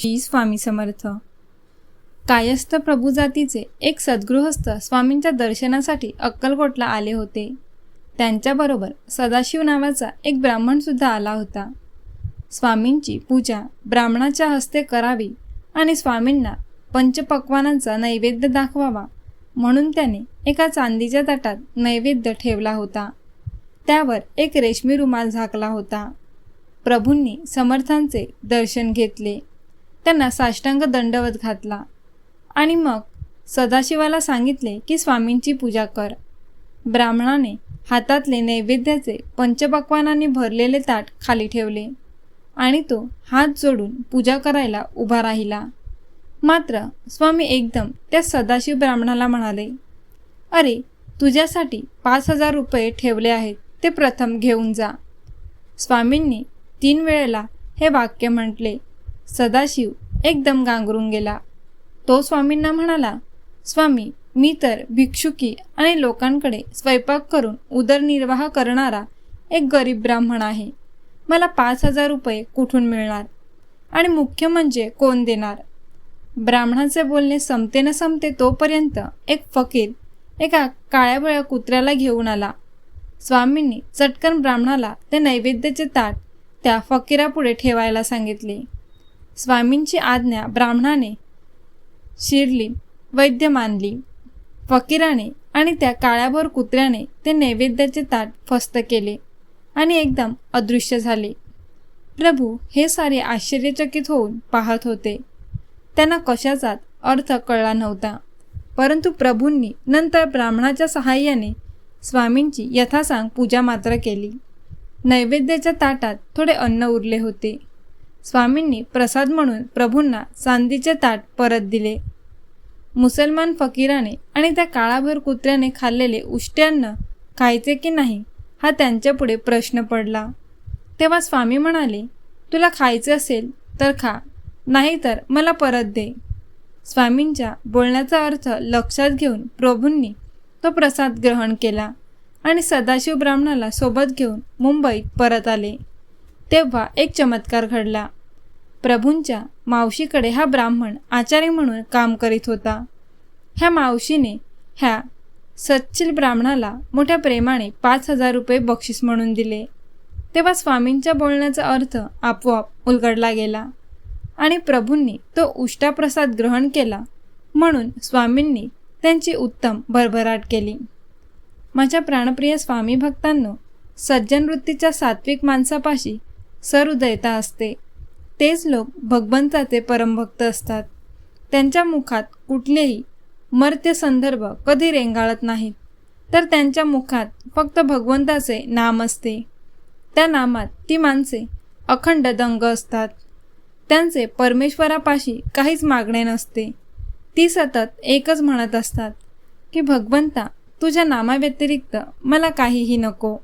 श्री स्वामी समर्थ. कायस्थ प्रभू जातीचे एक सद्गृहस्थ स्वामींच्या दर्शनासाठी अक्कलकोटला आले होते. त्यांच्याबरोबर सदाशिव नावाचा एक ब्राह्मणसुद्धा आला होता. स्वामींची पूजा ब्राह्मणाच्या हस्ते करावी आणि स्वामींना पंचपक्वानांचा नैवेद्य दाखवावा म्हणून त्याने एका चांदीच्या ताटात नैवेद्य ठेवला होता. त्यावर एक रेशमी रुमाल झाकला होता. प्रभूंनी समर्थांचे दर्शन घेतले. त्यांना साष्टांग दंडवत घातला. आणि मग सदाशिवाला सांगितले की स्वामींची पूजा कर. ब्राह्मणाने हातातले नैवेद्याचे पंचपक्वानांनी भरलेले ताट खाली ठेवले आणि तो हात जोडून पूजा करायला उभा राहिला. मात्र स्वामी एकदम त्या सदाशिव ब्राह्मणाला म्हणाले अरे तुझ्यासाठी पाच हजार रुपये ठेवले आहेत ते प्रथम घेऊन जा. स्वामींनी तीन वेळेला हे वाक्य म्हटले. सदाशिव एकदम गांगरून गेला. तो स्वामींना म्हणाला स्वामी मी तर भिक्षुकी आणि लोकांकडे स्वयंपाक करून उदरनिर्वाह करणारा एक गरीब ब्राह्मण आहे. मला पाच हजार रुपये कुठून मिळणार? आणि मुख्य म्हणजे कोण देणार? ब्राह्मणाचे बोलणे संपते न संपते तोपर्यंत एक फकीर एका काळ्याबळ्या कुत्र्याला घेऊन आला. स्वामींनी चटकन ब्राह्मणाला ते नैवेद्याचे ताट त्या फकीरापुढे ठेवायला सांगितले. स्वामींची आज्ञा ब्राह्मणाने शिरली वैद्य मानली. फकीराने आणि त्या काळ्याभर कुत्र्याने ते नैवेद्याचे ताट फस्त केले आणि एकदम अदृश्य झाले. प्रभू हे सारे आश्चर्यचकित होऊन पाहत होते. त्यांना कशाचाच अर्थ कळला नव्हता परंतु प्रभूंनी नंतर ब्राह्मणाच्या सहाय्याने स्वामींची यथासांग पूजा मात्र केली. नैवेद्याच्या ताटात थोडे अन्न उरले होते. स्वामींनी प्रसाद म्हणून प्रभूंना चांदीचे ताट परत दिले. मुसलमान फकीराने आणि त्या काळाभर कुत्र्याने खाल्लेले उष्ट्यान्न खायचे की नाही हा त्यांच्यापुढे प्रश्न पडला. तेव्हा स्वामी म्हणाले तुला खायचे असेल तर खा नाहीतर मला परत दे. स्वामींच्या बोलण्याचा अर्थ लक्षात घेऊन प्रभूंनी तो प्रसाद ग्रहण केला आणि सदाशिव ब्राह्मणाला सोबत घेऊन मुंबईत परत आले. तेव्हा एक चमत्कार घडला. प्रभूंच्या मावशीकडे हा ब्राह्मण आचार्य म्हणून काम करीत होता. ह्या मावशीने ह्या सच्चिल ब्राह्मणाला मोठ्या प्रेमाने पाच हजार रुपये बक्षीस म्हणून दिले. तेव्हा स्वामींच्या बोलण्याचा अर्थ आपोआप उलगडला गेला आणि प्रभूंनी तो उष्टाप्रसाद ग्रहण केला म्हणून स्वामींनी त्यांची उत्तम भरभराट केली. माझ्या प्राणप्रिय स्वामी भक्तांनो सज्जनवृत्तीच्या सात्विक माणसापाशी सहृदयता असते. तेच लोक भगवंताचे परमभक्त असतात. त्यांच्या मुखात कुठलेही मर्त्य संदर्भ कधी रेंगाळत नाहीत. तर त्यांच्या मुखात फक्त भगवंताचे नाम असते. त्या नामात ती माणसे अखंड दंग असतात. त्यांचे परमेश्वरापाशी काहीच मागणे नसते. ती सतत एकच म्हणत असतात की भगवंता तुझ्या नामाव्यतिरिक्त मला काहीही नको.